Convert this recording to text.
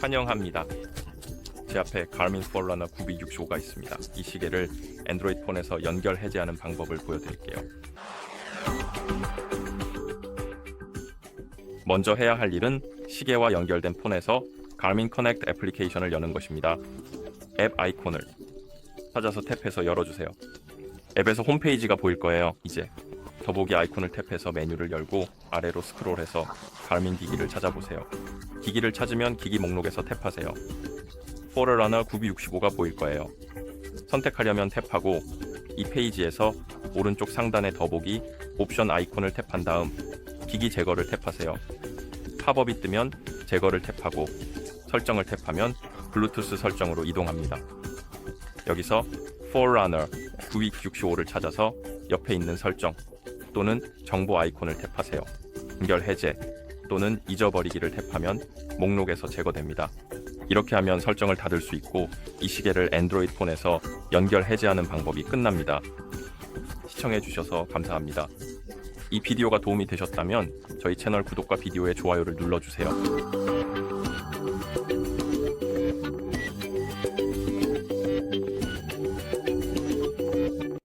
환영합니다. 제 앞에 가르민 포러너 9265가 있습니다. 이 시계를 안드로이드 폰에서 연결 해제하는 방법을 보여드릴게요. 먼저 해야 할 일은 시계와 연결된 폰에서 가르민 커넥트 애플리케이션을 여는 것입니다. 앱 아이콘을 찾아서 탭해서 열어주세요. 앱에서 홈페이지가 보일 거예요. 이제 더보기 아이콘을 탭해서 메뉴를 열고 아래로 스크롤해서 가르민 기기를 찾아보세요. 기기를 찾으면 기기 목록에서 탭하세요. 포러러너 9265가 보일 거예요. 선택하려면 탭하고 이 페이지에서 오른쪽 상단의 더보기 옵션 아이콘을 탭한 다음 기기 제거를 탭하세요. 팝업이 뜨면 제거를 탭하고 설정을 탭하면 블루투스 설정으로 이동합니다. 여기서 Forerunner 9265를 찾아서 옆에 있는 설정 또는 정보 아이콘을 탭하세요. 연결 해제 또는 잊어버리기를 탭하면 목록에서 제거됩니다. 이렇게 하면 설정을 닫을 수 있고 이 시계를 안드로이드 폰에서 연결 해제하는 방법이 끝납니다. 시청해 주셔서 감사합니다. 이 비디오가 도움이 되셨다면 저희 채널 구독과 비디오의 좋아요를 눌러주세요.